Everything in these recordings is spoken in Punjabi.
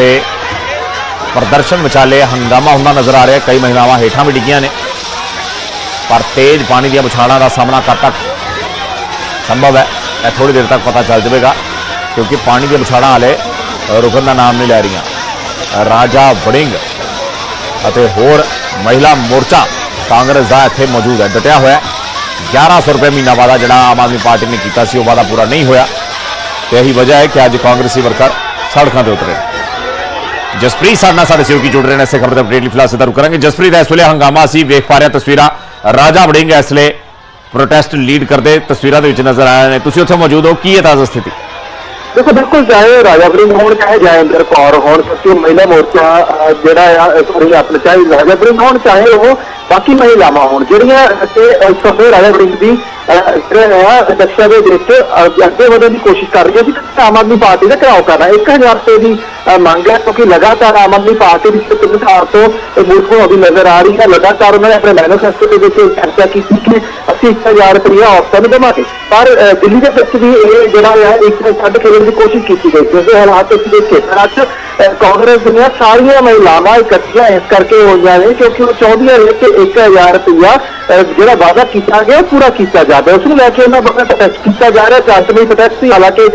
ਉੱਥੇ ਪ੍ਰਦਰਸ਼ਨ ਵਿਚਾਲੇ ਹੰਗਾਮਾ ਹੁੰਦਾ ਨਜ਼ਰ ਆ ਰਿਹਾ ਕਈ ਮਹਿਲਾਵਾਂ ਹੇਠਾਂ ਵੀ ਡਿੱਗੀਆਂ ਨੇ। ਪਰ ਤੇਜ਼ ਪਾਣੀ ਦੀਆਂ ਬੁਛਾੜਾਂ ਦਾ ਸਾਹਮਣਾ ਕਦ ਤੱਕ ਸੰਭਵ ਹੈ। ਇਹ ਥੋੜੀ ਦੇਰ ਤੱਕ ਪਤਾ ਚੱਲ ਜਾਵੇਗਾ, ਕਿਉਂਕਿ ਪਾਣੀ ਦੀਆਂ ਬੁਛਾੜਾਂ ਹਾਲੇ ਰੁਕਣ ਦਾ ਨਾਮ ਨਹੀਂ ਲੈ ਰਹੀਆਂ। ਰਾਜਾ ਵੜਿੰਗ ਅਤੇ ਹੋਰ ਮਹਿਲਾ ਮੋਰਚਾ ਕਾਂਗਰਸ ਦਾ ਇੱਥੇ ਮੌਜੂਦ ਹੈ। ਡਟਿਆ ਹੋਇਆ ਹੈ। 1100 ਰੁਪਏ ਮਹੀਨਾ ਵਾਦਾ ਜਿਹੜਾ ਆਮ ਆਦਮੀ ਪਾਰਟੀ ਨੇ ਕੀਤਾ ਸੀ, ਉਹ ਵਾਦਾ ਪੂਰਾ ਨਹੀਂ ਹੋਇਆ। ਤੇ ਇਹੀ ਵਜ੍ਹਾ ਹੈ ਕਿ ਅੱਜ ਕਾਂਗਰਸੀ ਵਰਕਰ ਸੜਕਾਂ ਤੇ ਉਤਰੇ। ਜਸਪ੍ਰੀਤ ਸਾਡੇ ਨਾਲ ਸਾਡੇ ਸਹਿਯੋਗੀ ਜੁੜ ਰਹੇ ਨੇ, ਇਸੇ ਖਬਰ ਦੇ ਅਪਡੇਟ ਲਈ ਫਿਲਹਾਲ ਸਿੱਧਾ ਰੁਕ ਕਰਾਂਗੇ। ਜਸਪ੍ਰੀਤ, ਇਸ ਵੇਲੇ ਹੰਗਾਮਾ ਸੀ ਵੇਖ ਪਾ ਰਹੇ ਤਸਵੀਰਾਂ ਰਾਜਾ ਵੜਿੰਗ ਇਸ ਵੇਲੇ ਪ੍ਰੋਟੈਸਟ ਲੀਡ ਕਰਦੇ ਤਸਵੀਰਾਂ ਦੇ ਵਿੱਚ ਨਜ਼ਰ ਆਏ ਨੇ। ਤੁਸੀਂ ਉੱਥੇ ਮੌਜੂਦ ਹੋ, ਕੀ ਹੈ ਤਾਜ਼ਾ ਸਥਿਤੀ? ਦੇਖੋ, ਬਿਲਕੁਲ ਚਾਹੇ ਰਾਜਾ ਵੜਿੰਗ ਹੋਣ ਚਾਹੇ ਜੈਂਦਰ ਕੌਰ ਹੋਣ, ਕਿਉਂਕਿ ਮਹਿਲਾ ਮੋਰਚਾ ਜਿਹੜਾ ਆ ਸੋਰੀ ਆਪਣੇ ਚਾਹੇ ਰਾਜਾ ਵਰਿੰਗ ਹੋਣ ਚਾਹੇ ਉਹ ਬਾਕੀ ਮਹਿਲਾਵਾਂ ਹੋਣ, ਜਿਹੜੀਆਂ ਤੇ ਇਸ ਸਮੇਂ ਰਾਜਾ ਵਰਿੰਗ ਦੀ ਅਹ, ਜਿਹੜਾ ਆ ਅਧਿਕਸ਼ਤਾ ਦੇ ਵਿੱਚ ਅੱਗੇ ਵਧਣ ਦੀ ਕੋਸ਼ਿਸ਼ ਕਰ ਰਹੀ ਹੈ ਕਿ ਆਮ ਆਦਮੀ ਪਾਰਟੀ ਦਾ ਘਰਾਓ ਕਰਨਾ 1000 ਰੁਪਏ ਦੀ ਮੰਗ ਹੈ ਕਿਉਂਕਿ ਲਗਾਤਾਰ ਆਮ ਆਦਮੀ ਪਾਰਟੀ ਦੀ ਪਿਛਲੇ ਤਿੰਨ ਸਾਲ ਤੋਂ ਇਹ ਮੁਲਕ ਨੂੰ ਨਜ਼ਰ ਆ ਰਹੀ ਹੈ ਲਗਾਤਾਰ ਉਹਨਾਂ ਨੇ ਆਪਣੇ ਮੈਨੀਫੈਸਟੋ ਦੇ ਵਿੱਚ ਚਰਚਾ ਕੀਤੀ ਕਿ ਅਸੀਂ 1000 ਰੁਪਏ ਔਰਤਾਂ ਨੂੰ ਦੇਵਾਂਗੇ ਪਰ ਦਿੱਲੀ ਦੇ ਵਿੱਚ ਵੀ ਇਹ ਜਿਹੜਾ ਹੈ ਇੱਕ ਛੱਡ ਖੇਡਣ ਦੀ ਕੋਸ਼ਿਸ਼ ਕੀਤੀ ਗਈ ਜਿਸ ਦੇ ਹਾਲਾਤ ਇਸ ਦੇ ਖੇਤਰ ਅੱਜ ਕਾਂਗਰਸ ਦੀਆਂ ਸਾਰੀਆਂ ਮਹਿਲਾਵਾਂ ਇਕੱਠੀਆਂ ਇਸ ਕਰਕੇ ਹੋਈਆਂ ਨੇ ਕਿਉਂਕਿ ਉਹ ਚਾਹੁੰਦੀਆਂ ਨੇ ਕਿ 1000 ਰੁਪਇਆ ਅਹ, ਜਿਹੜਾ ਵਾਅਦਾ ਕੀਤਾ ਗਿਆ ਪੂਰਾ ਕੀਤਾ ਜਾਵੇ ਉਸ ਨੂੰ ਲੈ ਕੇ ਉਹਨਾਂ ਵੱਲੋਂ ਪ੍ਰੋਟੈਸਟ ਕੀਤਾ ਜਾ ਰਿਹਾ। ਚਾਰ ਚਾਂਤਮਈ ਪ੍ਰੋਟੈਸਟ ਸੀ। ਹਾਲਾਂਕਿ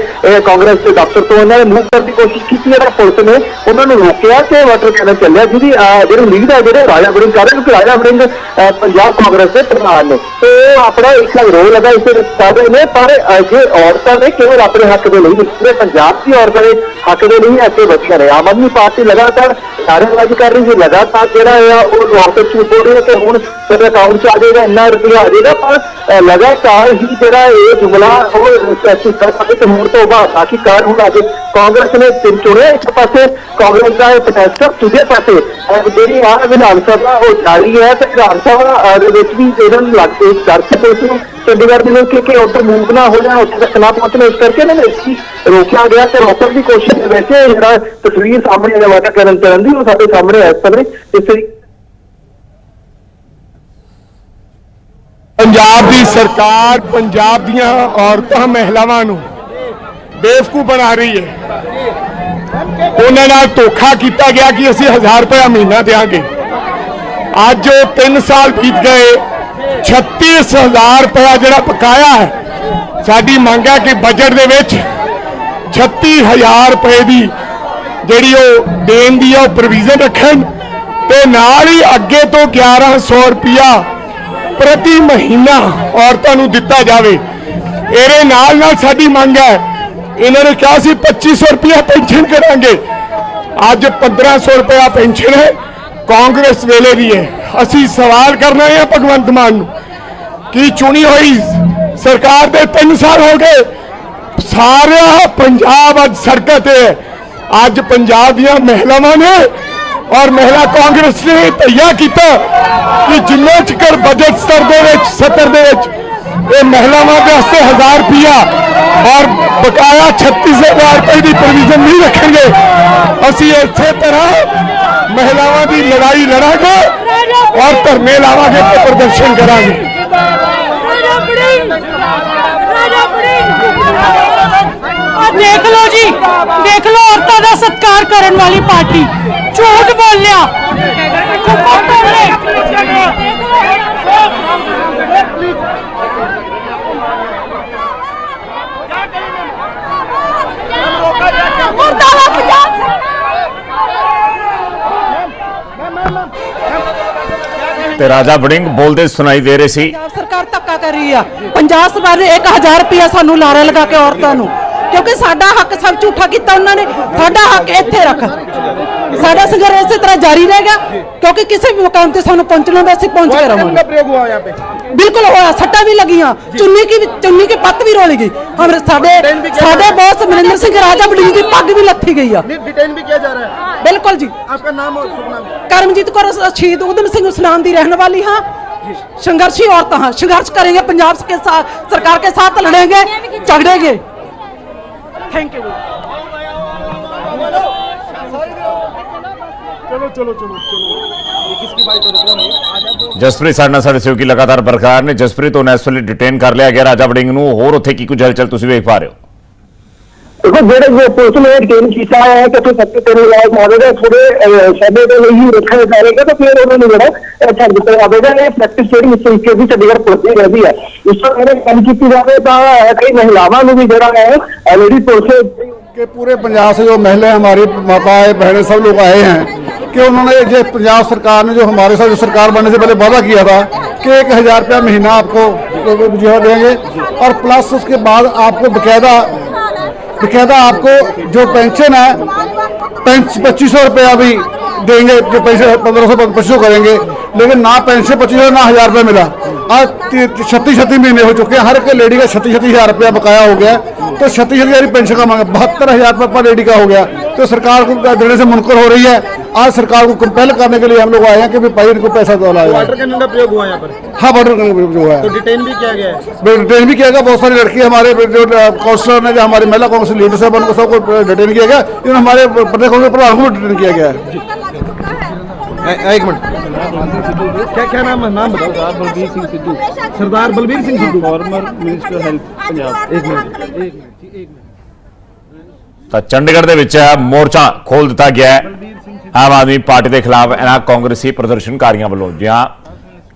ਕਾਂਗਰਸ ਦੇ ਦਫ਼ਤਰ ਤੋਂ ਉਹਨਾਂ ਨੇ ਮੂਵ ਕਰਨ ਦੀ ਕੋਸ਼ਿਸ਼ ਕੀਤੀ ਜਿਹੜਾ ਪੁਲਿਸ ਨੇ ਉਹਨਾਂ ਨੂੰ ਰੋਕਿਆ ਤੇ ਵਾਟਰ ਕੈਨਨ ਚੱਲਿਆ ਜਿਹਦੀ ਜਿਹੜੇ ਜਿਹੜੀ ਲੀਡ ਹੈ ਜਿਹੜੇ ਰਾਜਾ ਵੜਿੰਗ ਕਰ ਰਹੇ ਕਿਉਂਕਿ ਰਾਜਾ ਵੜਿੰਗ ਪੰਜਾਬ ਕਾਂਗਰਸ ਦੇ ਪ੍ਰਧਾਨ ਨੇ। ਤੇ ਉਹ ਆਪਣਾ ਇੱਕ ਰੋਲ ਹੈਗਾ ਇਸੇ ਵਿੱਚ ਕਰ ਰਹੇ ਨੇ ਪਰ ਅਹ, ਜੇ ਔਰਤਾਂ ਨੇ ਕੇਵਲ ਆਪਣੇ ਹੱਕ ਦੇ ਲਈ ਨਹੀਂ, ਪੂਰੇ ਪੰਜਾਬ ਦੀ ਔਰਤਾਂ ਦੇ ਹੱਕ ਦੇ ਲਈ ਇੱਥੇ ਬੱਚੀਆਂ ਨੇ। ਆਮ ਆਦਮੀ ਪਾਰਟੀ ਲਗਾਤਾਰ ਨਾਅਰੇਬਾਜ਼ੀ ਕਰ ਰਹੀ ਹੈ ਲਗਾਤਾਰ ਜਿਹੜਾ ਆ ਉਹ ਔਰਤਾਂ ਝੂਠ ਬੋਲ ਰਹੀ ਹੈ ਕਿ ਹੁਣ ਤੇਰੇ ਅਕਾਊਂਟ 'ਚ ਆ ਜਾਏਗਾ ਇੰਨਾ ਰੁਪਇਆ ਆ ਜਾਏਗਾ ਪਰ ਲਗਾ ਲਗਾਤਾਰ ਹੀ ਜਿਹੜਾ ਇਹ ਜੁਮਲਾ ਉਹ ਅਸੀਂ ਕਰ ਸਕਦੇ ਤੇ ਹੁਣ ਤੋਂ ਬਾਅਦ ਆਖਿਰਕਾਰ ਹੁਣ ਅੱਜ ਕਾਂਗਰਸ ਨੇ ਤਿੰਨ ਚੁਣਿਆ ਇੱਕ ਪਾਸੇ, ਕਾਂਗਰਸ ਦਾ ਇਹ ਪ੍ਰੋਟੈਸਟ ਦੂਜੇ ਪਾਸੇ ਜਿਹੜੀ ਆ ਵਿਧਾਨ ਸਭਾ ਉਹ ਜਾਰੀ ਹੈ ਤੇ ਵਿਧਾਨ ਸਭਾ ਦੇ ਵਿੱਚ ਵੀ ਇਹਨਾਂ ਨੂੰ ਲੱਗਦੇ ਚਰਚ ਪੁਲਿਸ ਸੀ। ਚੰਡੀਗੜ੍ਹ ਦੇ ਲੋਕ ਕਿ ਉੱਧਰ ਮੂਵ ਨਾ ਹੋ ਜਾਣ, ਉੱਥੇ ਤੱਕ ਨਾ ਪਹੁੰਚਣਾ ਇਸ ਕਰਕੇ ਇਹਨਾਂ ਨੇ ਇੱਥੇ ਰੋਕਿਆ ਗਿਆ ਤੇ ਰੋਕਣ ਦੀ ਕੋਸ਼ਿਸ਼ ਦੇ ਵਿੱਚ ਜਿਹੜਾ ਤਸਵੀਰ ਸਾਹਮਣੇ ਆਇਆ ਵਾਟਾ ਕਰਨ ਚੱਲਣ ਦੀ ਉਹ ਸਾਡੇ ਸਾਹਮਣੇ ਇਸ ਸਮੇਂ, ਇਸ ਤਰੀਕੇ ਪੰਜਾਬ ਦੀ ਸਰਕਾਰ ਪੰਜਾਬ ਦੀਆਂ ਔਰਤਾਂ, ਮਹਿਲਾਵਾਂ ਨੂੰ ਬੇਵਕੂ ਬਣਾ ਰਹੀ ਹੈ। ਉਹਨਾਂ ਨਾਲ ਧੋਖਾ ਕੀਤਾ ਗਿਆ ਕਿ ਅਸੀਂ 1000 ਰੁਪਏ ਮਹੀਨਾ ਦੇਾਂਗੇ ਅੱਜ ਉਹ 3 ਸਾਲ ਬੀਤ ਗਏ 36000 ਰੁਪਏ ਜਿਹੜਾ ਪਕਾਇਆ ਹੈ, ਸਾਡੀ ਮੰਗ ਹੈ ਕਿ ਬਜਟ ਦੇ ਵਿੱਚ 36000 ਰੁਪਏ ਦੀ ਜਿਹੜੀ ਉਹ ਦੇਣ ਦੀ ਆ ਉਹ ਪ੍ਰੋਵੀਜ਼ਨ ਰੱਖਣ ਤੇ ਨਾਲ ਹੀ ਅੱਗੇ ਤੋਂ 1100 ਰੁਪਿਆ ਪ੍ਰਤੀ ਮਹੀਨਾ ਔਰਤਾਂ ਨੂੰ ਦਿੱਤਾ ਜਾਵੇ। ਇਹਦੇ ਨਾਲ ਨਾਲ ਸਾਡੀ ਮੰਗ ਹੈ, ਇਹਨਾਂ ਨੇ ਕਿਹਾ ਸੀ 2500 ਰੁਪਿਆ ਪੈਨਸ਼ਨ ਕਰਾਂਗੇ। ਅੱਜ 1500 ਰੁਪਿਆ ਪੈਨਸ਼ਨ ਹੈ, ਕਾਂਗਰਸ ਵੇਲੇ ਵੀ ਹੈ। ਅਸੀਂ ਸਵਾਲ ਕਰਨਾ ਹੈ ਭਗਵੰਤ ਮਾਨ ਨੂੰ, ਕਿ ਚੁਣੀ ਹੋਈ ਸਰਕਾਰ ਦੇ 3 ਸਾਲ ਹੋ ਗਏ, ਸਾਰਾ ਪੰਜਾਬ ਅੱਜ ਸੜਕਾਂ ਤੇ ਹੈ। ਅੱਜ ਪੰਜਾਬ ਦੀਆਂ ਮਹਿਲਾਵਾਂ ਨੇ ਔਰ ਮਹਿਲਾ ਕਾਂਗਰਸ ਨੇ ਤਈਆ ਕੀਤਾ ਕਿ ਜਿੰਨੇ ਚਿਕਰ ਬਜਟ ਸਤਰ ਦੇ ਵਿੱਚ 70 ਦੇ ਵਿੱਚ, ਇਹ ਮਹਿਲਾਵਾਂ ਦੇ ਵਾਸਤੇ 1000 ਰੁਪਿਆ ਔਰ ਬਕਾਇਆ 36000 ਰੁਪਏ ਦੀ ਪ੍ਰੋਵੀਜ਼ਨ ਨਹੀਂ ਰੱਖਣਗੇ। ਅਸੀਂ ਇਸੇ ਤਰ੍ਹਾਂ ਮਹਿਲਾਵਾਂ ਦੀ ਲੜਾਈ ਲੜਾਂਗੇ ਔਰ ਧਰਨੇ ਲਾਵਾਂਗੇ ਤੇ ਪ੍ਰਦਰਸ਼ਨ ਕਰਾਂਗੇ। ਦੇਖ ਲਓ ਜੀ, ਦੇਖ ਲਓ ਔਰਤਾਂ ਦਾ ਸਤਿਕਾਰ ਕਰਨ ਵਾਲੀ ਪਾਰਟੀ। ਝੂਠ ਬੋਲਿਆ। ਤੇ ਰਾਜਾ ਵੜਿੰਗ ਬੋਲਦੇ ਸੁਣਾਈ ਦੇ ਰਹੇ ਸੀ। ਪੰਜਾਬ ਸਰਕਾਰ ਧੱਕਾ ਕਰ ਰਹੀ ਆ। ਪੰਜਾਬ ਸਰਕਾਰ ਨੇ 1000 ਰੁਪਇਆ ਸਾਨੂੰ ਲਾਰਾ ਲਗਾ ਕੇ ਔਰਤਾਂ ਨੂੰ ਕਿਉਂਕਿ ਸਾਡਾ ਹੱਕ ਸਭ ਝੂਠਾ ਕੀਤਾ ਉਹਨਾਂ ਨੇ। ਸਾਡਾ ਹੱਕ ਇੱਥੇ ਰੱਖ। ਸਾਡਾ ਸੰਘਰਸ਼ ਇਸੇ ਤਰ੍ਹਾਂ ਜਾਰੀ ਰਹੇਗਾ ਕਿਉਂਕਿ ਕਿਸੇ ਵੀ ਮੁਕਾਮ ਤੇ ਸਾਨੂੰ ਪਹੁੰਚਣਾ ਹੁੰਦਾ ਅਸੀਂ ਪਹੁੰਚ ਕੇ ਰਹਾਂਗੇ प्रयोग हुआ यहाँ पे ਬਿਲਕੁਲ ਹੋਇਆ ਸੱਟਾਂ ਵੀ ਲੱਗੀਆਂ ਚੁੰਨੀ ਕੀ ਵੀ- ਚੁੰਨੀ ਕੇ ਪੱਤ ਵੀ ਰੋਲੀ ਗਈ ਹਮ ਸਾਡੇ ਸਾਡੇ ਬੌਸ ਮਨਿੰਦਰ ਸਿੰਘ ਰਾਜਾ ਬੜੀ ਦੀ ਪੱਗ ਵੀ ਲੱਥੀ ਗਈ ਆ डिटेन भी किया जा रहा है ਬਿਲਕੁਲ ਜੀ आपका नाम और शुभ नाम ਕਰਮਜੀਤ ਕੌਰ ਸ਼ਹੀਦ ਉਦਮ ਸਿੰਘ ਉਸਨਾਮ ਦੀ रहने वाली हाँ संघर्षी औरतें हाँ संघर्ष करेंगे पंजाब के साथ सरकार के साथ लड़ेंगे झगड़ेंगे थैंक यू चलो चलो चलो चलो ये किसकी बाइक है रुको नहीं आ जा तो ਜਸਪ੍ਰੀਤ ਸਾਡੇ ਨਾਲ ਸਾਡੇ ਸਹਿਯੋਗੀ ਲਗਾਤਾਰ ਬਰਕਰਾਰ ਨੇ ਜਸਪ੍ਰੀਤ ਨੂੰ ਇਸ ਵੇਲੇ ਡਿਟੇਨ ਕਰ ਲਿਆ ਗਿਆ ਰਾਜਾ ਵੜਿੰਗ ਨੂੰ ਹੋਰ ਉੱਥੇ ਕੀ ਕੁਝ ਹਲਚਲ ਤੁਸੀਂ ਵੇਖ ਪਾ ਰਹੇ ਹੋ ਦੇਖੋ ਜਿਹੜੇ ਜੋ ਪੁਲਿਸ ਨੇ ਡਿਟੇਨ ਕੀਤਾ ਹੈ ਕਿ ਤੁਸੀਂ ਸੱਤੇ ਤੇ ਲਾਇਕ ਮਾਰੇਗਾ ਥੋੜੇ ਸਮੇਂ ਦੇ ਲਈ ਹੀ ਰੱਖਿਆ ਜਾਏਗਾ ਤਾਂ ਫਿਰ ਉਹਨਾਂ ਨੂੰ ਜਿਹੜਾ ਅਹ, ਛੱਡ ਦਿੱਤਾ ਜਾਵੇਗਾ ਇਹ ਪ੍ਰੈਕਟਿਸ ਜਿਹੜੀ ਇਸ ਤਰੀਕੇ ਦੀ ਚੰਡੀਗੜ੍ਹ ਪੁਲਿਸ ਦੀ ਰਹਿੰਦੀ ਹੈ ਇਸ ਤੋਂ ਅਗਰ ਗੱਲ ਕੀਤੀ ਜਾਵੇ ਤਾਂ ਅਹ, ਕਈ ਮਹਿਲਾਵਾਂ ਨੂੰ ਵੀ ਜਿਹੜਾ ਹੈ ਲੇਡੀ ਪੁਲਿਸ कि पूरे पंजाब से जो महिलाएं हमारी माताएं बहनें सब लोग आए हैं कि उन्होंने जो पंजाब सरकार ने, जो हमारे साथ जो सरकार बनने से पहले वादा किया था कि एक हज़ार रुपया महीना आपको, जो है देंगे, और प्लस उसके बाद आपको बकायदा बकायदा आपको जो पेंशन है पच्चीस सौ रुपया भी देंगे, जो पैसे पंद्रह सौ, पच्चीस सौ करेंगे, लेकिन ना पेंशन पच्चीस सौ, ना हज़ार रुपया मिला। आज छत्तीस छत्तीस महीने हो चुके हैं, हर एक लेडी का छत्तीस छत्तीस हज़ार रुपया बकाया हो गया तो छत्तीस हज़ार पेंशन का मांगा, बहत्तर हज़ार रुपये पर लेडी का हो गया तो सरकार को देने से मुनकर हो रही है। आज सरकार को कंपेल करने के लिए हम लोग आए हैं कि भी भाई इनको पैसा दो लाया वाटर कैनन का प्रयोग हुआ यहाँ पर हाँ बॉर्डर करने जो है तो डिटेन भी किया गया है डिटेन भी किया गया बहुत सारी लड़की हमारे जो काउंसलर ने जो हमारी महिला कांग्रेस लीडर साहब उनको सबको डिटेन किया गया इन्होंने हमारे प्रदेश कांग्रेस प्रधान को भी डिटेन किया गया है एक मिनट क्या क्या नाम है नाम बताओ Sardar Balbir Singh Sidhu Sardar Balbir Singh Sidhu former minister health Punjab एक मिनट एक मिनट एक मिनट ਤਾਂ ਚੰਡੀਗੜ੍ਹ ਦੇ ਵਿੱਚ ਮੋਰਚਾ ਖੋਲ ਦਿੱਤਾ ਗਿਆ ਹੈ ਆਮ ਆਦਮੀ ਪਾਰਟੀ ਦੇ ਖਿਲਾਫ ਇਹਨਾਂ ਕਾਂਗਰਸੀ ਪ੍ਰਦਰਸ਼ਨਕਾਰੀਆਂ ਵੱਲੋਂ ਜਿਹਾਂ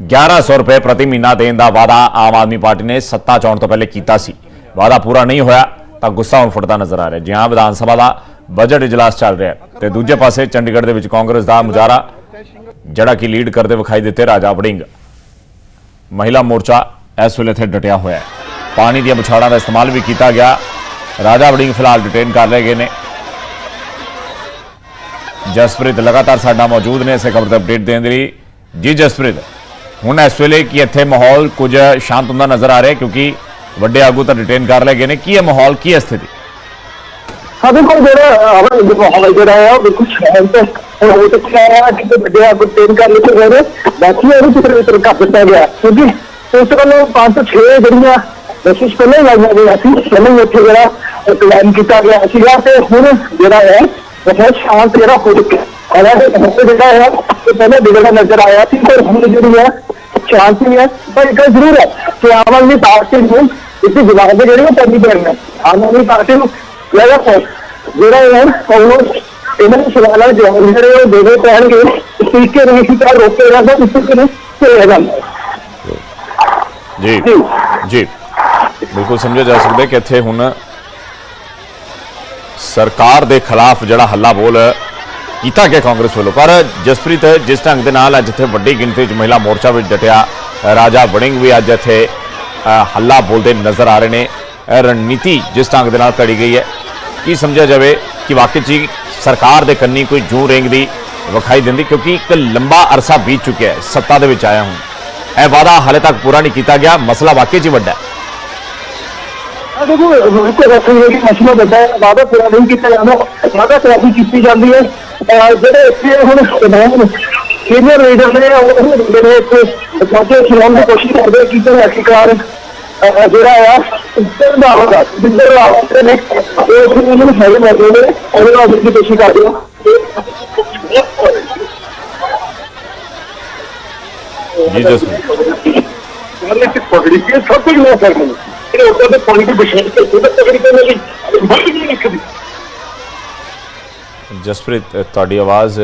1100 ਰੁਪਏ ਪ੍ਰਤੀ ਮਹੀਨਾ ਦੇਣ ਦਾ ਵਾਅਦਾ ਆਮ ਆਦਮੀ ਪਾਰਟੀ ਨੇ ਸੱਤਾ ਚੋਣ ਤੋਂ ਪਹਿਲੇ ਕੀਤਾ ਸੀ। ਵਾਅਦਾ ਪੂਰਾ ਨਹੀਂ ਹੋਇਆ ਤਾਂ ਗੁੱਸਾ ਹੁਣ ਫੁੱਟਦਾ ਨਜ਼ਰ ਆ ਰਿਹਾ। ਜਿਹਾਂ ਵਿਧਾਨ ਸਭਾ ਦਾ ਬਜਟ ਇਜਲਾਸ ਚੱਲ ਰਿਹਾ ਹੈ ਤੇ ਦੂਜੇ ਪਾਸੇ ਚੰਡੀਗੜ੍ਹ ਦੇ ਵਿੱਚ ਕਾਂਗਰਸ ਦਾ ਮੁਜ਼ਾਹਰਾ, ਜਿਹੜਾ ਕਿ ਲੀਡ ਕਰਦੇ ਵਿਖਾਈ ਦਿੱਤੇ ਰਾਜਾ ਵੜਿੰਗ। ਮਹਿਲਾ ਮੋਰਚਾ ਇਸ ਵੇਲੇ ਇੱਥੇ ਡਟਿਆ ਹੋਇਆ ਹੈ। ਪਾਣੀ ਦੀਆਂ ਬੁਛਾੜਾਂ ਦਾ ਇਸਤੇਮਾਲ ਵੀ ਕੀਤਾ ਗਿਆ। ਰਾਜਾ ਵੜਿੰਗ ਫਿਲਹਾਲ ਡਿਟੇਨ ਕਰ ਲਏ ਗਏ ਨੇ। ਜਸਪ੍ਰੀਤ ਲਗਾਤਾਰ ਸਾਡਾ ਮੌਜੂਦ ਨੇ ਇਸੇ ਖਬਰ ਤੇ ਅਪਡੇਟ ਦੇਣ ਦੇ ਲਈ। ਜੀ ਜਸਪ੍ਰੀਤ, ਹੁਣ ਇਸ ਵੇਲੇ ਕੀ ਇੱਥੇ ਮਾਹੌਲ ਕੁਝ ਸ਼ਾਂਤ ਹੁੰਦਾ ਨਜ਼ਰ ਆ ਰਿਹਾ ਕਿਉਂਕਿ ਵੱਡੇ ਆਗੂ ਤਾਂ ਡਿਟੇਨ ਕਰ ਲਏ ਗਏ ਨੇ। ਕੀ ਹੈ ਮਾਹੌਲ, ਕੀ ਹੈ ਸਥਿਤੀ? ਹਾਂ, ਬਿਲਕੁਲ ਜਿਹੜਾ ਹਵਾ ਮਾਹੌਲ ਜਿਹੜਾ ਹੈ, ਉਹ ਬਿਲਕੁਲ ਸ਼ਾਂਤ ਹੈ। ਹੁਣ ਹੋ ਸਕਦਾ ਹੈ ਕਿ ਕੋਈ ਵੱਡੇ ਆਗੂ ਟ੍ਰੇਨ ਕਰ ਲਿੱਤੇ ਗਏ ਨੇ, ਬਾਕੀ ਉਹਨੂੰ ਕਿਤੇ ਵਿਤਰ ਕਰ ਦਿੱਤਾ ਗਿਆ। ਕਿਉਂਕਿ ਉਸ ਵੱਲੋਂ ਪੰਜ ਤੋਂ 6 ਜਿਹੜੀਆਂ ਕੋਸ਼ਿਸ਼ ਪਹਿਲਾਂ ਹੀ ਲਾਈਆਂ ਗਈਆਂ ਸੀ, ਪਹਿਲਾਂ ਹੀ ਉੱਥੇ ਜਿਹੜਾ ਕੀਤਾ ਗਿਆ ਸੀਗਾ ਤੇ ਹੁਣ ਜਿਹੜਾ ਹੈ ਬਹੁਤ ਸ਼ਾਂਤ ਜਿਹੜਾ ਹੋ ਚੁੱਕਿਆ ਹਾਲਾਂਕਿ ਹੁਣ ਜਿਹੜਾ ਹੈ ਇਹ ਪਹਿਲਾਂ ਵਿਗੜਦਾ ਨਜ਼ਰ ਆਇਆ ਸੀ ਪਰ ਹੁਣ ਜਿਹੜੀ ਹੈ ਸ਼ਾਂਤੀ ਹੈ। ਪਰ ਇੱਕ ਜ਼ਰੂਰ ਹੈ ਕਿ ਆਮ ਆਦਮੀ ਪਾਰਟੀ ਨੂੰ ਇਸ ਦੀ ਜਵਾਬ ਦੇ ਜਿਹੜੇ ਉਹ ਪੈਣੀ ਹੈ ਆਮ ਆਦਮੀ ਪਾਰਟੀ ਨੂੰ ਲਗਾਤਾਰ ਜਿਹੜਾ ਹੈ ਉਹ ਇਹਨਾਂ ਦੇ ਸਵਾਲਾਂ ਦੇ ਜਵਾਬ ਜਿਹੜੇ ਉਹ ਦੇਣੇ ਪੈਣਗੇ। ਇਸ ਤਰੀਕੇ ਨਾਲ ਅਸੀਂ ਤਾਂ ਰੋਕੇ ਰਹਿੰਦਾ ਇਸ ਨਾਲ ਹੋਇਆ ਜਾਂਦਾ। ਜੀ ਜੀ। ਬਿਲਕੁਲ ਸਮਝਿਆ ਜਾ ਸਕਦਾ ਕਿ ਇੱਥੇ ਹੁਣ ਸਰਕਾਰ ਦੇ ਖਿਲਾਫ ਜਿਹੜਾ ਹੱਲਾ ਬੋਲ ਕੀਤਾ ਗਿਆ ਕਾਂਗਰਸ ਵੱਲੋਂ। ਪਰ ਜਸਪ੍ਰੀਤ, ਜਿਸ ਢੰਗ ਦੇ ਨਾਲ ਅੱਜ ਇੱਥੇ ਵੱਡੀ ਗਿਣਤੀ ਵਿੱਚ ਮਹਿਲਾ ਮੋਰਚਾ ਵਿੱਚ ਡਟਿਆ ਰਾਜਾ ਵੜਿੰਗ ਵੀ ਅੱਜ ਇੱਥੇ ਹੱਲਾ ਬੋਲਦੇ ਨਜ਼ਰ ਆ ਰਹੇ ਨੇ। ਰਣਨੀਤੀ ਜਿਸ ਢੰਗ ਦੇ ਨਾਲ ਘੜੀ ਗਈ ਹੈ, ਕੀ ਸਮਝਿਆ ਜਾਵੇ ਕਿ ਵਾਕਈ 'ਚ ਹੀ ਸਰਕਾਰ ਦੇ ਕੰਨੀ ਕੋਈ ਜੂ ਰੇਂਗਦੀ ਵਿਖਾਈ ਦਿੰਦੀ, ਕਿਉਂਕਿ ਇੱਕ ਲੰਬਾ ਅਰਸਾ ਬੀਤ ਚੁੱਕਿਆ ਹੈ, ਸੱਤਾ ਦੇ ਵਿੱਚ ਆਇਆ ਹੁਣ ਇਹ ਵਾਅਦਾ ਹਾਲੇ ਤੱਕ ਪੂਰਾ ਨਹੀਂ ਕੀਤਾ ਗਿਆ, ਮਸਲਾ ਵਾਕਈ 'ਚ ਹੀ ਵੱਡਾ ਹੈ। ਆ ਦੇਖੋ ਰੁਕੇ ਰੱਖੀ ਹੈ ਕਿ ਮਸਲਾ ਵੱਡਾ ਹੈ ਵਾਅਦਾ ਪੂਰਾ ਨਹੀਂ ਕੀਤਾ ਜਾਂਦਾ ਵਾਅਦਾ ਤਰਾਫੀ ਕੀਤੀ ਜਾਂਦੀ ਹੈ ਅਹ ਜਿਹੜੇ ਇੱਥੇ ਹੁਣ ਤਮਾਮ ਸੀਨੀਅਰ ਲੀਡਰ ਨੇ ਉਹ ਹੁੰਦੇ ਨੇ ਇੱਥੇ ਪਹੁੰਚੇ ਸੁਣਾਉਣ ਦੀ ਕੋਸ਼ਿਸ਼ ਕਰਦੇ ਕਿ ਤੇ ਅਖੀਕਾਰ ਜਿਹੜਾ ਆ ਇੱਧਰ ਦਾ ਹੋਗਾ ਜਿੱਧਰ ਦਾ ਹੋਗਾ ਨੇ ਉਹ ਫਿਰ ਉਹਨਾਂ ਨੂੰ ਫਾਇਦੇ ਮਿਲਦੇ ਨੇ ਉਹਦੇ ਨਾਲ ਅਸੀਂ ਕੋਸ਼ਿਸ਼ ਕਰਦੇ ਹਾਂ ਜੀ ਜਸਪ੍ਰੀਤ ਉਹਨੇ ਤੇ ਪਕੜੀ ਕੇ ਸਭ ਕੁਝ ਨਾ ਕਰਨਾ ਇਹ ਪਾਣੀ ਦੀ ਬਸ਼ੇਰ ਕੇ ਉਹਦੇ ਪਕੜੀ ਕਰਨ ਲਈ ਬੰਦ ਨਹੀਂ ਲਿਖਦੀ ਜਸਪ੍ਰੀਤ ਤੁਹਾਡੀ ਆਵਾਜ਼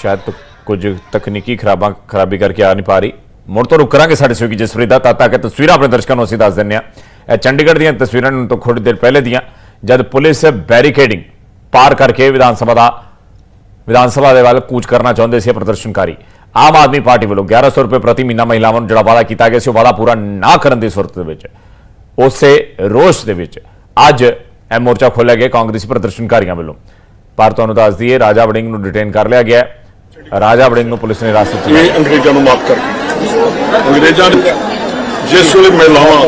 ਸ਼ਾਇਦ ਕੁਝ ਤਕਨੀਕੀ ਖਰਾਬਾਂ, ਖਰਾਬੀ ਕਰਕੇ ਆ ਨਹੀਂ ਪਾ ਰਹੀ। ਮੁੜ ਤੋਂ ਰੁਕ ਕਰਾਂਗੇ ਸਾਡੇ ਸਹਿਯੋਗੀ ਜਸਪ੍ਰੀਤ ਦਾ ਤਦ ਤੱਕ ਤਸਵੀਰਾਂ ਆਪਣੇ ਦਰਸ਼ਕਾਂ ਨੂੰ ਅਸੀਂ ਦੱਸ ਦਿੰਦੇ ਹਾਂ। ਇਹ ਚੰਡੀਗੜ੍ਹ ਦੀਆਂ ਤਸਵੀਰਾਂ ਨੂੰ ਤੋਂ ਥੋੜੀ ਦੇਰ ਪਹਿਲੇ ਦੀਆਂ, ਜਦ ਪੁਲਿਸ ਬੈਰੀਕੇਡਿੰਗ ਪਾਰ ਕਰਕੇ ਵਿਧਾਨ ਸਭਾ ਦਾ, ਵਿਧਾਨ ਸਭਾ ਦੇ ਵੱਲ ਕੂਚ ਕਰਨਾ ਚਾਹੁੰਦੇ ਸੀ ਪ੍ਰਦਰਸ਼ਨਕਾਰੀ। ਆਮ ਆਦਮੀ ਪਾਰਟੀ ਵੱਲੋਂ 1100 ਰੁਪਏ ਪ੍ਰਤੀ ਮਹੀਨਾ ਮਹਿਲਾਵਾਂ ਨੂੰ ਜਿਹੜਾ ਵਾਅਦਾ ਕੀਤਾ ਗਿਆ ਸੀ, ਉਹ ਵਾਅਦਾ ਪੂਰਾ ਨਾ ਕਰਨ ਦੀ ਸੂਰਤ ਦੇ ਵਿੱਚ। ਉਸੇ ਰੋਸ਼ ਦੇ ਵਿੱਚ ਅੱਜ ਇਹ ਮੋਰਚਾ ਖੋਲ੍ਹਿਆ ਗਿਆ ਕਾਂਗਰਸੀ ਪ੍ਰਦਰਸ਼ਨਕਾਰੀਆਂ ਵੱਲੋਂ ਪਰ ਤੁਹਾਨੂੰ ਦੱਸ ਦਈਏ, ਰਾਜਾ ਵੜਿੰਗ ਨੂੰ ਡਿਟੇਨ ਕਰ ਲਿਆ ਗਿਆ ਹੈ। ਰਾਜਾ ਵੜਿੰਗ ਨੂੰ ਪੁਲਿਸ ਨੇ ਹਿਰਾਸਤ 'ਚ ਇਹ ਅੰਗਰੇਜ਼ਾਂ ਨੂੰ ਮਾਫ ਕਰ ਦਿੱਤਾ। ਅੰਗਰੇਜ਼ਾਂ ਨੇ ਜਿਸ ਵੇਲੇ ਮਹਿਲਾਵਾਂ,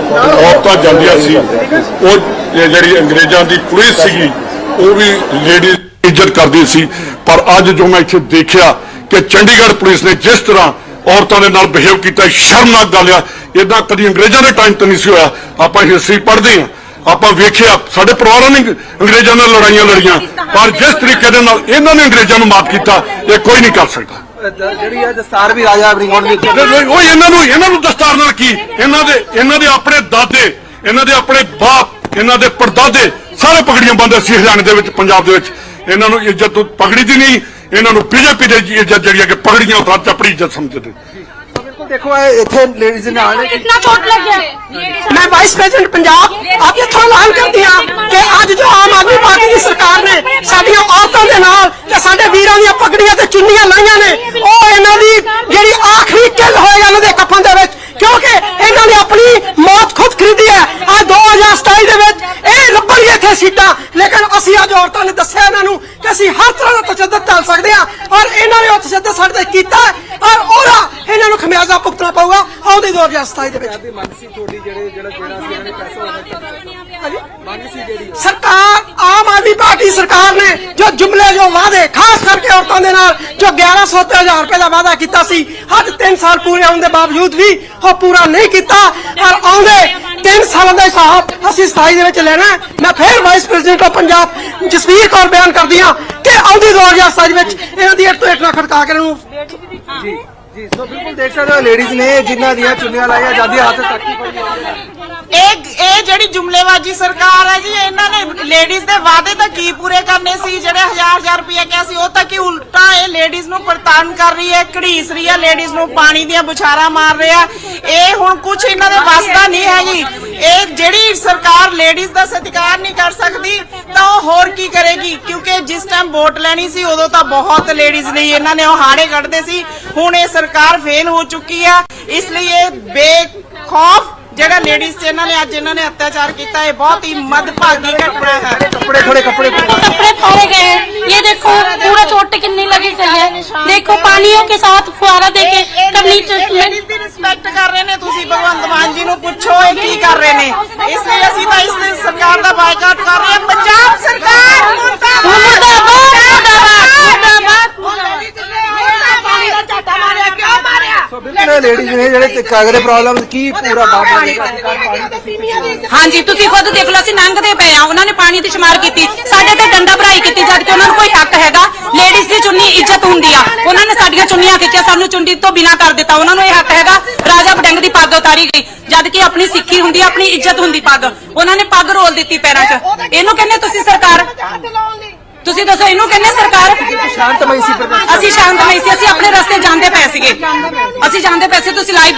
ਔਰਤਾਂ ਜਾਂਦੀਆਂ ਸੀ, ਉਹ ਇਹ ਜਿਹੜੀ ਅੰਗਰੇਜ਼ਾਂ ਦੀ ਪੁਲਿਸ ਸੀਗੀ, ਉਹ ਵੀ ਲੇਡੀ ਇੱਜ਼ਤ ਕਰਦੀ ਸੀ ਪਰ ਅੱਜ ਜੋ ਮੈਂ ਇੱਥੇ ਦੇਖਿਆ ਕਿ ਚੰਡੀਗੜ੍ਹ ਪੁਲਿਸ ਨੇ ਜਿਸ ਤਰ੍ਹਾਂ ਔਰਤਾਂ ਦੇ ਨਾਲ ਬਿਹੇਵ ਕੀਤਾ, ਸ਼ਰਮਨਾਕ ਗੱਲ ਆ ਇਦਾਂ ਕਦੀ ਅੰਗਰੇਜ਼ਾਂ ਦੇ ਟਾਈਮ ਤੇ ਨਹੀਂ ਸੀ ਹੋਇਆ। ਆਪਾਂ ਹਿਸਟਰੀ ਪੜ੍ਹਦੇ ਹਾਂ। ਆਪਾਂ ਵੇਖਿਆ ਸਾਡੇ ਪਰਿਵਾਰਾਂ ਨੇ ਅੰਗਰੇਜ਼ਾਂ ਨਾਲ ਲੜਾਈਆਂ ਲੜੀਆਂ। ਪਰ ਜਿਸ ਤਰੀਕੇ ਦੇ ਨਾਲ ਇਹਨਾਂ ਨੇ ਅੰਗਰੇਜ਼ਾਂ ਨੂੰ ਮਾਫ ਕੀਤਾ ਇਹ ਕੋਈ ਨਹੀਂ ਕਰ ਸਕਦਾ। ਜਿਹੜੀ ਆ ਦਸਤਾਰ ਵੀ ਰਾਜਾ ਨਹੀਂ, ਨਹੀਂ, ਉਹ ਇਹਨਾਂ ਨੂੰ ਇਹਨਾਂ ਨੂੰ ਦਸਤਾਰ ਨਾਲ ਕੀ? ਇਹਨਾਂ ਦੇ ਇਹਨਾਂ ਦੇ ਆਪਣੇ ਦਾਦੇ ਇਹਨਾਂ ਦੇ ਆਪਣੇ ਬਾਪ ਇਹਨਾਂ ਦੇ ਪੜਦਾਦੇ ਸਾਰੇ ਪਗੜੀਆਂ ਬੰਦ ਸੀ ਹਰਿਆਣੇ ਦੇ ਵਿੱਚ ਪੰਜਾਬ ਦੇ ਵਿੱਚ। ਇਹਨਾਂ ਨੂੰ ਇੱਜ਼ਤ ਪਗੜੀ ਦੀ ਨਹੀਂ ਇਹਨਾਂ ਨੂੰ ਬੀਜੇਪੀ ਦੀ ਇੱਜ਼ਤ ਜਿਹੜੀ ਹੈ ਕਿ ਪਗੜੀਆਂ ਉਤਾਰ ਚ ਆਪਣੀ ਇੱਜ਼ਤ ਸਮਝਦੇ। ਬਿਲਕੁਲ ਦੇਖੋ ਇਹ ਇੱਥੇ ਲੇਡੀਜ਼ ਦੇ ਨਾਲ ਨੇ कितना चोट लग गया ਮੈਂ ਵਾਈਸ ਪ੍ਰੈਜ਼ੀਡੈਂਟ ਪੰਜਾਬ ਅੱਜ ਇੱਥੋਂ ਐਲਾਨ ਕਰਦੀ ਹਾਂ ਕਿ ਅੱਜ ਜੋ ਆਮ ਆਦਮੀ ਪਾਰਟੀ ਦੀ ਸਰਕਾਰ ਨੇ ਸਾਡੀਆਂ ਔਰਤਾਂ ਦੇ ਨਾਲ ਤੇ ਸਾਡੇ ਵੀਰਾਂ ਦੀਆਂ ਪਗੜੀਆਂ ਤੇ ਚੁੰਨੀਆਂ ਲਾਈਆਂ ਨੇ ਉਹ ਇਹਨਾਂ ਦੀ ਜਿਹੜੀ ਆਖਰੀ ਕਿੱਲ ਹੋਏਗਾ ਇਹਨਾਂ ਦੇ ਕਫਨ ਦੇ ਵਿੱਚ ਕਿਉਂਕਿ ਇਹਨਾਂ ਨੇ ਆਪਣੀ ਮੌਤ ਖੁਦ ਖਰੀਦੀ ਹੈ ਆ 2027 ਦੇ ਵਿੱਚ ਇਹ ਲੱਭਣਗੇ ਇੱਥੇ ਸੀਟਾਂ ਲੇਕਿਨ ਅਸੀਂ ਅੱਜ ਔਰਤਾਂ ਨੇ ਦੱਸਿਆ ਇਹਨਾਂ ਨੂੰ ਕਿ ਅਸੀਂ ਹਰ ਤਰ੍ਹਾਂ ਦਾ ਤਸ਼ੱਦਦ ਝੱਲ ਸਕਦੇ ਹਾਂ ਔਰ ਇਹਨਾਂ ਨੇ ਉਹ ਤਸ਼ੱਦਦ ਸਾਡੇ ਤੇ ਕੀਤਾ ਹੈ ਔਰ ਉਹਦਾ ਇਹਨਾਂ ਨੂੰ ਖਮਿਆਜ਼ਾ ਭੁਗਤਣਾ ਪਊਗਾ। ਆਉਂਦੀ 2027 ਦੇ ਵਿੱਚ। ਮੰਗ ਸੀ ਤੁਹਾਡੀ ਜਿਹੜੇ ਜਿਹੜਾ ਜਿਹੜਾ ਸੀ ਇਹਨਾਂ ਨੇ ਪੈਸਾ ਮੰਗ ਸੀ ਜਿਹੜੀ। ਸਰਕਾਰ ਆਮ ਆਦਮੀ ਪਾਰਟੀ ਸਰਕਾਰ ਨੇ ਜੋ ਜੁਮਲੇ ਜੋ ਵਾਅਦੇ ਖਾਸ ਕਰਕੇ ਔਰਤਾਂ ਦੇ ਨਾਲ ਜੋ 1100 ਤੇ 1000 ਰੁਪਏ ਦਾ ਵਾਅਦਾ ਕੀਤਾ ਸੀ ਅੱਜ 3 ਸਾਲ ਪੂਰੇ ਹੋਣ ਦੇ ਬਾਵਜੂਦ ਵੀ ਉਹ ਪੂਰਾ ਨਹੀਂ ਕੀਤਾ ਔਰ ਆਉਂਦੇ 3 ਸਾਲਾਂ ਦਾ ਹਿਸਾਬ ਅਸੀਂ 27 ਦੇ ਵਿੱਚ ਲੈਣਾ। ਮੈਂ ਫਿਰ vice president of Punjab Jasvir Kaur ਬਿਆਨ ਕਰਦੀ ਹਾਂ ਕਿ ਆਉਂਦੀ 2027 ਵਿੱਚ ਇਹਨਾਂ ਦੀ ਇੱਕ ਤੋਂ ਇੱਕ ਨਾ ਖੜਕਾ ਕੇ ਇਹਨਾਂ ਨੂੰ ਜੀ। ਜੀ ਸੋ ਬਿਲਕੁਲ ਦੇਖ ਸਕਦੇ ਹੋ ਲੇਡੀਜ਼ ਨੇ ਜਿਨ੍ਹਾਂ ਦੀਆਂ ਚੁੰਨੀਆਂ ਲਾਈਆਂ ਜਾਂਦੀ ਹੱਥ ਤੱਕ ਹੀ ਪਈਆਂ ਇਹ ਇਹ ਜਿਹੜੀ ਜੁਮਲੇਬਾਜ਼ੀ ਸਰਕਾਰ ਹੈ ਜੀ, ਇਹਨਾਂ ਨੇ ਲੇਡੀਜ਼ ਦੇ ਵਾਅਦੇ ਤਾਂ ਕੀ ਪੂਰੇ ਕਰਨੇ ਸੀ? ਜਿਹੜੇ ਹਜ਼ਾਰ ਹਜ਼ਾਰ ਰੁਪਏ ਕਿਹਾ ਸੀ, ਉਹ ਤਾਂ ਕੀ ਉਲਟਾ ਇਹ ਲੇਡੀਜ਼ ਨੂੰ ਪ੍ਰਤਾਨ ਕਰ ਰਹੀ ਹੈ, ਘੜੀਸ ਰਹੀ ਹੈ ਲੇਡੀਜ਼ ਨੂੰ ਪਾਣੀ ਦੀਆਂ ਬੁਛਾਰਾਂ ਮਾਰ ਰਿਹਾ ਇਹ ਹੁਣ ਕੁਝ ਇਹਨਾਂ ਦੇ ਵੱਸ ਦਾ ਨਹੀਂ ਹੈ ਜੀ। ਇਹ ਜਿਹੜੀ ਸਰਕਾਰ ਲੇਡੀਜ਼ ਦਾ ਸਤਿਕਾਰ ਨਹੀਂ ਕਰ ਸਕਦੀ, ਤਾਂ ਉਹ ਹੋਰ ਕੀ ਕਰੇਗੀ? ਕਿਉਂਕਿ ਜਿਸ ਟਾਈਮ ਵੋਟ ਲੈਣੀ ਸੀ, ਉਦੋਂ ਤਾਂ ਬਹੁਤ ਲੇਡੀਜ਼ ਲਈ ਇਹਨਾਂ ਨੇ ਉਹ ਹਾੜੇ ਕੱਢਦੇ ਸੀ। ਹੁਣ ਇਹ ਸਰਕਾਰ ਫੇਲ ਹੋ ਚੁੱਕੀ ਹੈ। ਇਸ ਲਈ ਇਹ ਬੇਖੌਫ ਜਿਹੜਾ ਲੇਡੀਜ਼ ਤੇ ਇਹਨਾਂ ਨੇ ਅੱਜ ਇਹਨਾਂ ਨੇ ਅਤਿਆਚਾਰ ਕੀਤਾ ਇਹ ਬਹੁਤ ਹੀ ਮਦਭਾਗੀ ਘਟਨਾ ਹੈ ਕੱਪੜੇ ਥੋੜੇ ਕੱਪੜੇ कपड़े फाड़े गए हैं ये देखो पूरा चोट कितनी लगी गई है देखो पानियों के साथ फुहारा देके कभी ਲੇਡੀਜ਼ ਦੀ ਰਿਸਪੈਕਟ ਕਰ ਰਹੇ ਨੇ ਤੁਸੀਂ ਭਗਵੰਤ ਮਾਨ ਜੀ ਨੂੰ ਪੁੱਛੋ ਇਹ ਕੀ ਕਰ ਰਹੇ ਨੇ ਇਸ ਲਈ ਅਸੀਂ ਤਾਂ ਇਸ ਸਰਕਾਰ ਦਾ ਬਾਈਕਾਟ ਕਰ ਰਹੇ ਹਾਂ ਪੰਜਾਬ ਸਰਕਾਰ ਮੁਰਦਾਬਾਦ ਬਿਲਕੁਲ ਲੇਡੀਜ਼ ਨੇ ਜਿਹੜੇ ਤੇ ਕਾਗਰੇ ਪ੍ਰੋਬਲਮ ਕੀ ਪੂਰਾ ਬਾਬਾ ਨੇ ਹਾਂਜੀ ਤੁਸੀਂ ਖੁਦ ਦੇਖ ਲਓ ਅਸੀਂ ਲੰਘਦੇ ਪਏ ਆ ਉਹਨਾਂ ਨੇ ਪਾਣੀ ਦੀ ਸ਼ਮਾਰ ਕੀਤੀ। ਸਾਡੇ ਤੇ ਡੰਡਾ ਭਰਾਈ ਕੀਤੀ ਜਦ ਕਿ ਉਹਨਾਂ ਨੂੰ ਕੋਈ ਹੱਕ ਹੈਗਾ। ਲੇਡੀਜ਼ ਦੀ ਚੁੰਨੀ ਇੱਜ਼ਤ ਹੁੰਦੀ ਆ। ਉਹਨਾਂ ਨੇ ਸਾਡੀਆਂ ਚੁੰਨੀਆਂ ਖਿੱਚਿਆ ਸਾਨੂੰ ਚੁੰਨੀ ਤੋਂ ਬਿਨਾ ਕਰ ਦਿੱਤਾ। ਉਹਨਾਂ ਨੂੰ ਇਹ ਹੱਕ ਹੈਗਾ ਰਾਜਾ ਬਡੰਗ ਦੀ ਪੱਗ ਉਤਾਰੀ ਗਈ ਜਦ ਕਿ ਆਪਣੀ ਸਿੱਖੀ ਹੁੰਦੀ ਆ, ਆਪਣੀ ਇੱਜ਼ਤ ਹੁੰਦੀ ਪੱਗ। ਉਹਨਾਂ ਨੇ ਪੱਗ ਰੋਲ ਦਿੱਤੀ ਪੈਰਾਂ 'ਚ। ਇਹਨੂੰ ਕਹਿੰਦੇ ਤੁਸੀਂ ਸਰਕਾਰ। ਤੁਸੀਂ ਦੱਸੋ ਇਹਨੂੰ ਕਹਿੰਦੇ ਸਰਕਾਰ? ਸ਼ਾਂਤਮਈ ਸੀ ਪ੍ਰਦਰਸ਼ਨ। ਅਸੀਂ ਸ਼ਾਂਤਮਈ ਸੀ ਅਸੀਂ ਆਪਣੇ ਰਸਤੇ ਜਾਂਦੇ ਪਏ ਸੀਗੇ। ਅਸੀਂ ਜਾਂਦੇ ਪਏ ਸੀ ਤੁਸੀਂ ਲਾਈਵ